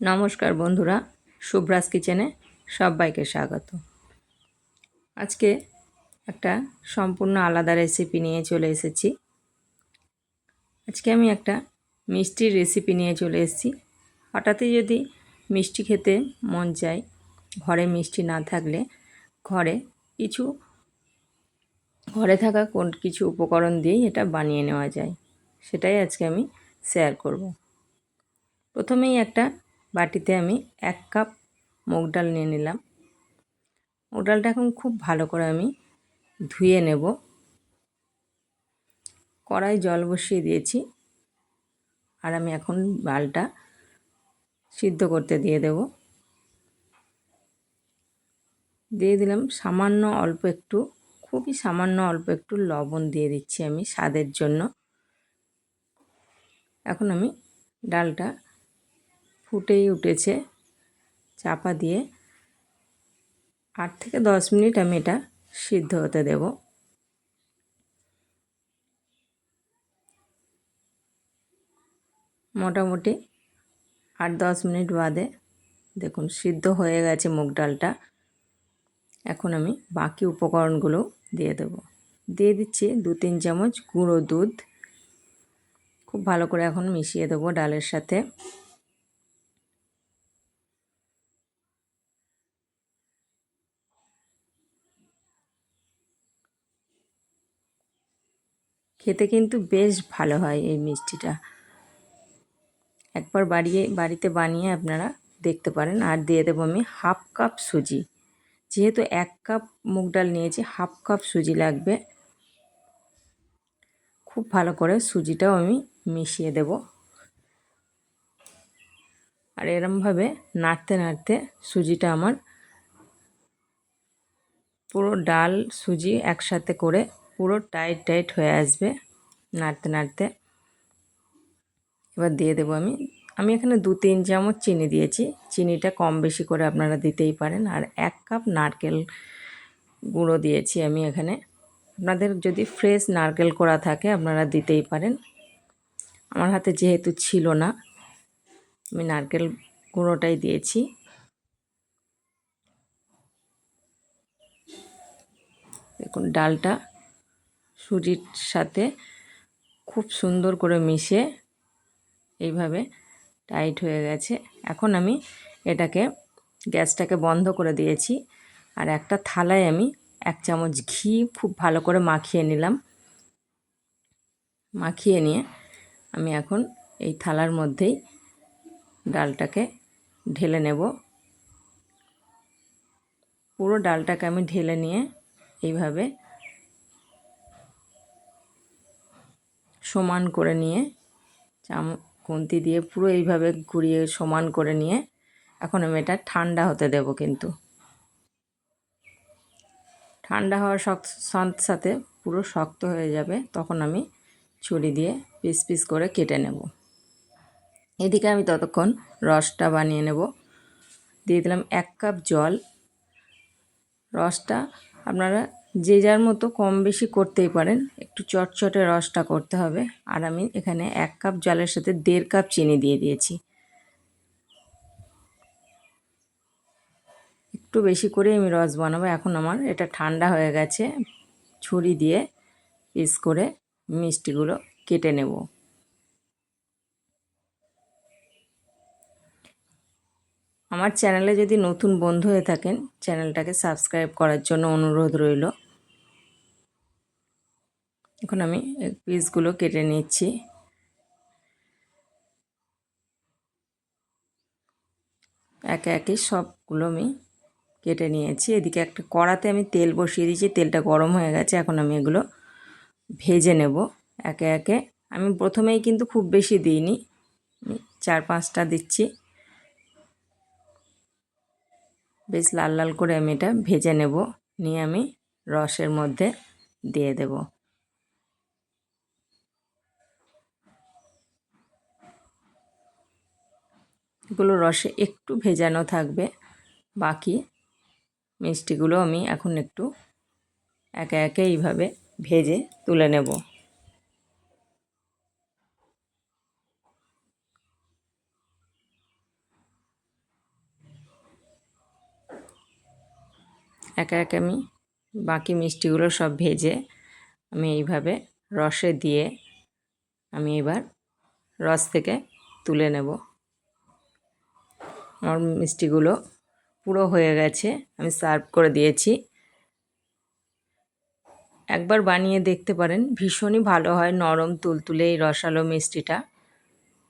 নমস্কার বন্ধুরা শুভ্রাস কিচেনে সবাইকে স্বাগত। আজকে একটা সম্পূর্ণ আলাদা রেসিপি নিয়ে চলে এসেছি। আজকে আমি একটা মিষ্টির রেসিপি নিয়ে চলে এসেছি। হঠাৎই যদি মিষ্টি খেতে মন চায়, ঘরে মিষ্টি না থাকলে ঘরে কিছু, ঘরে থাকা কোন কিছু উপকরণ দিয়েই এটা বানিয়ে নেওয়া যায়, সেটাই আজকে আমি শেয়ার করব। প্রথমেই একটা বাটিতে আমি এক কাপ মুগ ডাল নিয়ে নিলাম। মুগ ডালটা এখন খুব ভালো করে আমি ধুয়ে নেব। কড়াই জল বসিয়ে দিয়েছি আর আমি এখন ডালটা সিদ্ধ করতে দিয়ে দেব। দিয়ে দিলাম সামান্য অল্প একটু, খুবই সামান্য অল্প একটু লবণ দিয়ে দিচ্ছি আমি স্বাদের জন্য। এখন আমি ডালটা ফুটেই উঠেছে চাপা দিয়ে। আট থেকে দশ মিনিট আমি এটা সিদ্ধ হতে দেব। মোটামুটি আট দশ মিনিট বাদে দেখুন সিদ্ধ হয়ে গেছে মুগ ডালটা। এখন আমি বাকি উপকরণগুলো দিয়ে দেব। দিয়ে দিচ্ছি দু তিন চামচ গুঁড়ো দুধ। খুব ভালো করে এখন মিশিয়ে দেবো ডালের সাথে। খেতে কিন্তু বেশ ভালো হয় এই মিষ্টিটা। একবার বাড়িয়ে, বাড়িতে বানিয়ে আপনারা দেখতে পারেন। আর দিয়ে দেবো আমি হাফ কাপ সুজি। যেহেতু এক কাপ মুগ ডাল নিয়েছি, হাফ কাপ সুজি লাগবে। খুব ভালো করে সুজিটাও আমি মিশিয়ে দেব। আর এরমভাবে নাড়তে নাড়তে সুজিটা আমার পুরো ডাল, সুজি একসাথে করে পুরো টাইট টাইট হয়ে আসবে নাড়তে নাড়তে। এবার দিয়ে দেবো আমি। আমি এখানে দু তিন চামচ চিনি দিয়েছি। চিনিটা কম বেশি করে আপনারা দিতেই পারেন। আর এক কাপ নারকেল গুঁড়ো দিয়েছি আমি এখানে। আপনাদের যদি ফ্রেশ নারকেল করা থাকে, আপনারা দিতেই পারেন। আমার হাতে যেহেতু ছিল না, আমি নারকেল গুঁড়োটাই দিয়েছি। দেখুন, ডালটা সুজির সাথে খুব সুন্দর করে মিশে এইভাবে টাইট হয়ে গেছে। এখন আমি এটাকে, গ্যাসটাকে বন্ধ করে দিয়েছি আর একটা থালায় আমি এক চামচ ঘি খুব ভালো করে মাখিয়ে নিলাম। মাখিয়ে নিয়ে আমি এখন এই থালার মধ্যেই ডালটাকে ঢেলে নেব। পুরো ডালটাকে আমি ঢেলে নিয়ে এইভাবে সমান করে নিয়ে, চাম, খুন্তি দিয়ে পুরো এইভাবে ঘুরিয়ে সমান করে নিয়ে, এখন আমি এটা ঠান্ডা হতে দেব কিন্তু। ঠান্ডা হওয়ার সাথে সাথে পুরো শক্ত হয়ে যাবে, তখন আমি ছুরি দিয়ে পিস পিস করে কেটে নেব। এদিকে আমি ততক্ষণ রসটা বানিয়ে নেব। দিয়ে দিলাম এক কাপ জল। রসটা আপনারা যে যার মতো কম বেশি করতেই পারেন। একটু চটচটে রসটা করতে হবে। আর আমি এখানে এক কাপ জলের সাথে দেড় কাপ চিনি দিয়ে দিয়েছি। একটু বেশি করে আমি রস বানাবো। এখন আমার এটা ঠান্ডা হয়ে গেছে। ছুরি দিয়ে পিস করে মিষ্টিগুলো কেটে নেব। আমার চ্যানেলে যদি নতুন বন্ধু হয়ে থাকেন, চ্যানেলটাকে সাবস্ক্রাইব করার জন্য অনুরোধ রইল। এখন আমি পিসগুলো কেটে নিচ্ছি। একে একে সবগুলো আমি কেটে নিয়েছি। এদিকে একটা কড়াতে আমি তেল বসিয়ে দিয়েছি। তেলটা গরম হয়ে গেছে। এখন আমি এগুলো ভেজে নেব একে একে। আমি প্রথমেই কিন্তু খুব বেশি দিইনি। চার পাঁচটা দিচ্ছি। বেশ লাল লাল করে আমি এটা ভেজে নেব। নিয়ে আমি রসের মধ্যে দিয়ে দেব। এগুলো রসে একটু ভেজানো থাকবে। বাকি মিষ্টিগুলো আমি এখন একটু একে একে এইভাবে ভেজে তুলে নেব। একা একে আমি বাকি মিষ্টিগুলো সব ভেজে আমি এইভাবে রসে দিয়ে আমি এবার রস থেকে তুলে নেব। আমার মিষ্টিগুলো পুরো হয়ে গেছে, আমি সার্ভ করে দিয়েছি। একবার বানিয়ে দেখতে পারেন, ভীষণই ভালো হয় নরম তুলতুলে এই রসালো মিষ্টিটা।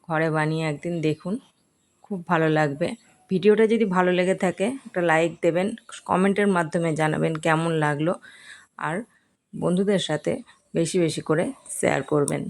ঘরে বানিয়ে একদিন দেখুন, খুব ভালো লাগবে। ভিডিওটা যদি ভালো লেগে থাকে, একটা লাইক দেবেন, কমেন্টের মাধ্যমে জানাবেন কেমন লাগল। আর বন্ধুদের সাথে বেশি বেশি করে শেয়ার করবেন।